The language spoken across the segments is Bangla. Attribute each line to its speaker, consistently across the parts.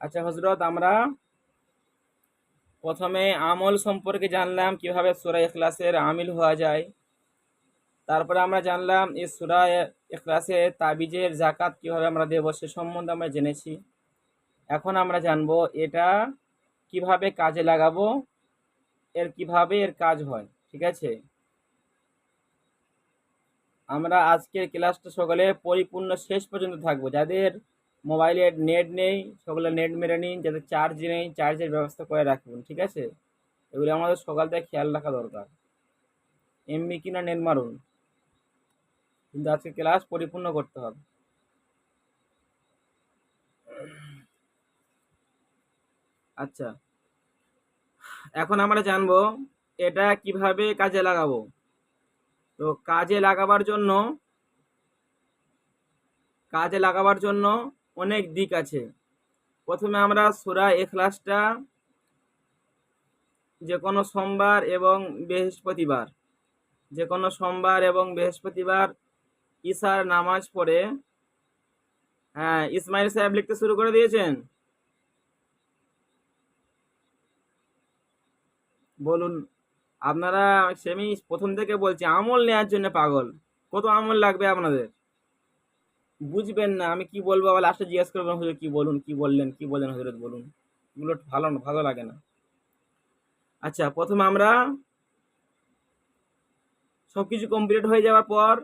Speaker 1: আচ্ছা হজরত আমরা প্রথমে আমল সম্পর্কে জানলাম কীভাবে সুরা এখলাসের আমিল হওয়া যায়। তারপরে আমরা জানলাম এই সুরা এখলাসে তাবিজের জাকাত কীভাবে আমরা দেব সে সম্বন্ধে আমরা জেনেছি। এখন আমরা জানব এটা কীভাবে কাজে লাগাবো, এর কীভাবে এর কাজ হয়, ঠিক আছে? আমরা আজকের ক্লাসটা সকালে পরিপূর্ণ শেষ পর্যন্ত থাকব। যাদের মোবাইলে নেট নেই সকলে নেট মেরে নিন যাদের চার্জ নেই চার্জের ব্যবস্থা করে রাখুন, ঠিক আছে? এগুলো আমাদের সকাল থেকে খেয়াল রাখা দরকার। এমবি কিনা নেট মারুন। কিন্তু আজকে ক্লাস পরিপূর্ণ করতে হবে। আচ্ছা। এখন আমরা জানব এটা কীভাবে কাজে লাগাবো। তো কাজে লাগাবার জন্য, কাজে লাগাবার জন্য অনেক দিক আছে। প্রথমে আমরা সুরা এখলাসটা যে কোনো সোমবার এবং বৃহস্পতিবার যে কোনো সোমবার এবং বৃহস্পতিবার ঈশার নামাজ পড়ে। হ্যাঁ ইসমাইল সাহেব লিখতে শুরু করে দিয়েছেন? বলুন, আপনারা সেমি প্রথম থেকে বলছি, আমল নেওয়ার জন্য পাগল। কত আমল লাগবে আপনাদের? বুঝবেন না, আমি কি বলব? আবার লাস্টে জিজ্ঞেস করবেন, হুজুর, কি বলুন? কি বললেন? কি বললেন হজরত বলুন? এগুলো ভালো না, ভালো লাগে না। আচ্ছা প্রথমে আমরা সব কিছু কমপ্লিট হয়ে যাওয়ার পর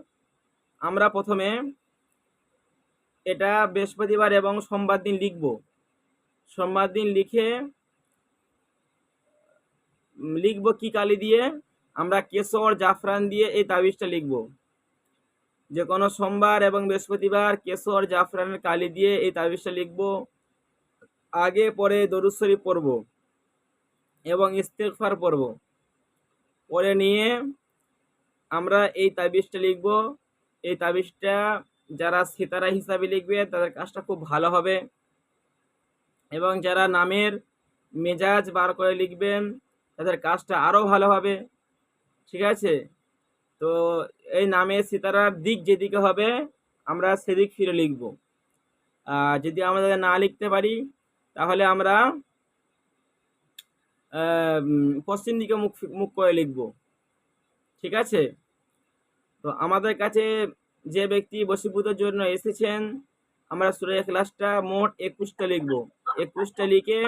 Speaker 1: আমরা প্রথমে এটা বৃহস্পতিবার এবং সোমবার দিন লিখব। সোমবার দিন লিখে লিখব কি কালি দিয়ে? আমরা কেশর, জাফরান দিয়ে এই তাবিজটা লিখব। যে কোনো সোমবার এবং বৃহস্পতিবার কেশর জাফরানের কালি দিয়ে এই তাবিজটা লিখব। আগে, পরে দরুদ শরীফ পড়ব এবং ইস্তেগফার পড়ব। পরে নিয়ে আমরা এই তাবিজটা লিখব। এই তাবিজটা যারা সিতারা হিসাবে লিখবে, তাদের কাজটা খুব ভালো হবে। এবং যারা নামের মেজাজ বার করে লিখবেন, তাদের কাজটা আরও ভালো হবে। ঠিক আছে? তো এই নামে সিতারার দিক যেদিকে হবে, আমরা সেদিক ফিরে লিখব। যদি আমাদের না লিখতে পারি, তাহলে আমরা পশ্চিম দিকে মুখ মুখ করে লিখব। ঠিক আছে? তো আমাদের কাছে যে ব্যক্তি বসীভূতের জন্য এসেছেন, আমরা সুরে ক্লাসটা মোট একুশটা লিখব। একুশটা লিখে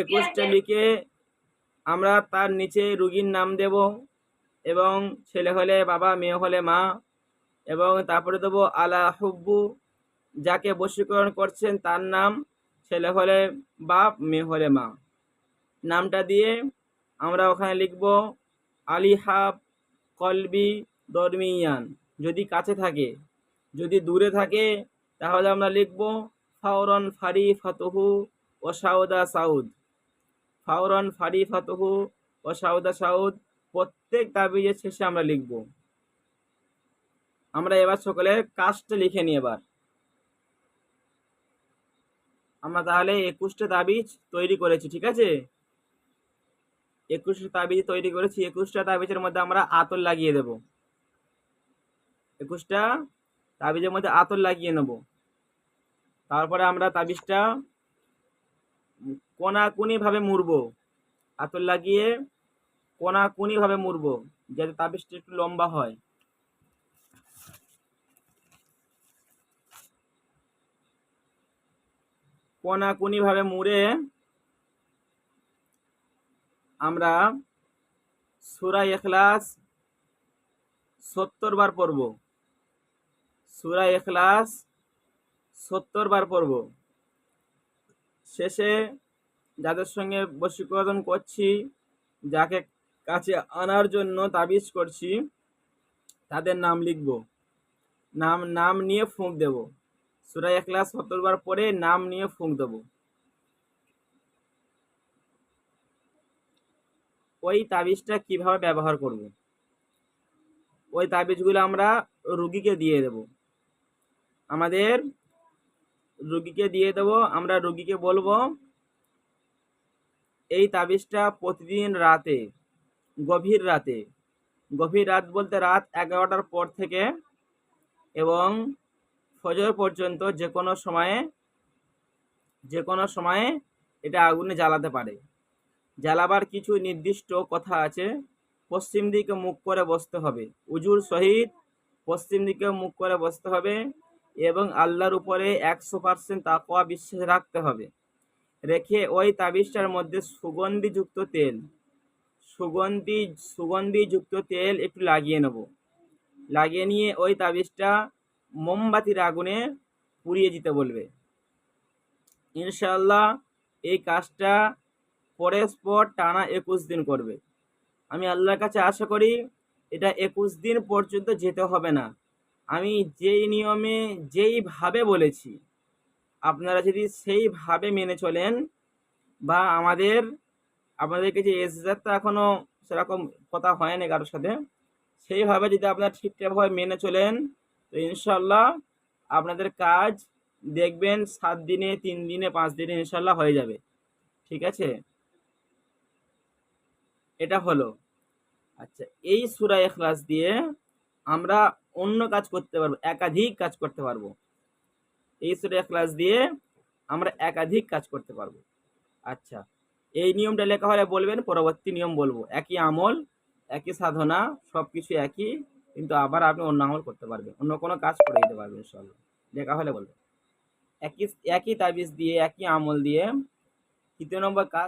Speaker 1: একুশটা লিখে আমরা তার নিচে রুগীর নাম দেব। এবং ছেলে হলে বাবা, মেয়ে হলে মা এবং তারপরে দেবো আলা হুব্বু যাকে বশীকরণ করছেন তার নাম ছেলে হলে বাপ, মেয়ে হলে মা। নামটা দিয়ে আমরা ওখানে লিখব আলিহাব কলবি দরমিয়ান। যদি কাছে থাকে, যদি দূরে থাকে, তাহলে আমরা লিখব ফাওরন ফারি ফাতহু ও সাউদা। সাউদ ফাওরন ফারি ফাতহু ও সাউদা সাউদ প্রত্যেক তাবিজের শেষে আমরা লিখব। আমরা এবার সকলে কাজটা লিখে নিই এবার। আমরা তাহলে একুশটা তাবিজ তৈরি করেছি, ঠিক আছে? একুশটা তাবিজ তৈরি করেছি, একুশটা তাবিজের মধ্যে আমরা আতর লাগিয়ে দেব। একুশটা তাবিজের মধ্যে আতর লাগিয়ে নেব। তারপরে আমরা তাবিজটা কোনাকুনি ভাবে মুড়ব। আতর লাগিয়ে কোনাকুনি ভাবে মুড়ব যাতে তাবিজটা একটু লম্বা হয়। কোনাকুনি ভাবে মুড়ে আমরা সুরা এখলাস সত্তর বার পড়ব। সুরা এখলাস সত্তর বার পড়ব। শেষে যাদের সঙ্গে বশীকরণ করছি, যাকে কাছে আনার জন্য তাবিজ করছি। তাদের নাম লিখব। নাম নাম নিয়ে ফুঁক দেব। সুরা এখলাস সত্তর বার পরে নাম নিয়ে ফুঁক দেব। ওই তাবিজটা কীভাবে ব্যবহার করব? ওই তাবিজগুলো আমরা রুগীকে দিয়ে দেব। আমাদের রুগীকে দিয়ে দেব। আমরা রুগীকে বলব, এই তাবিজটা প্রতিদিন রাতে গভীর রাতে। গভীর রাত বলতে রাত এগারোটার পর থেকে এবং ফজর পর্যন্ত যে কোনো সময়ে, যে কোনো সময়ে এটা আগুনে জ্বালাতে পারে। জ্বালাবার কিছু নির্দিষ্ট কথা আছে। পশ্চিম দিকে মুখ করে বসতে হবে। উজুর সহিত পশ্চিম দিকে মুখ করে বসতে হবে এবং আল্লাহর উপরে একশো পার্সেন্ট তাকওয়া বিশ্বাস রাখতে হবে। রেখে ওই তাবিজটার মধ্যে সুগন্ধিযুক্ত তেল সুগন্ধি, সুগন্ধিযুক্ত তেল একটু লাগিয়ে নেব। লাগিয়ে নিয়ে ওই তাবিজটা মোমবাতির আগুনে পুড়িয়ে দিতে বলবে। ইনশাল্লাহ এই কাজটা পরের পর টানা একুশ দিন করবে। আমি আল্লাহর কাছে আশা করি এটা একুশ দিন পর্যন্ত যেতে হবে না। আমি যেই নিয়মে যেইভাবে বলেছি, আপনারা যদি সেইভাবে মেনে চলেন বা আমাদের আপনাদেরকে যে এসজার তো এখনও সেরকম কথা হয়নি কারোর সাথে। সেইভাবে যদি আপনারা ঠিকঠাকভাবে মেনে চলেন, তো ইনশাল্লাহ আপনাদের কাজ দেখবেন সাত দিনে, তিন দিনে, পাঁচ দিনে ইনশাল্লাহ হয়ে যাবে। ঠিক আছে? এটা হলো। আচ্ছা এই সুরা এখলাস দিয়ে আমরা অন্য কাজ করতে পারব, একাধিক কাজ করতে পারব। এই সুরা এখলাস দিয়ে আমরা একাধিক কাজ করতে পারব। আচ্ছা এই নিয়মটা লেখা হলে বলবেন, পরবর্তী নিয়ম বলব। একই আমল, একই সাধনা সব কিছু একই, কিন্তু আবার আপনি অন্য আমল করতে পারবেন। অন্য কোনো কাজ করে দিতে পারবেন সব লেখা হলে বলবেন। একই একই তাবিজ দিয়ে, একই আমল দিয়ে, তৃতীয় নম্বর কাজ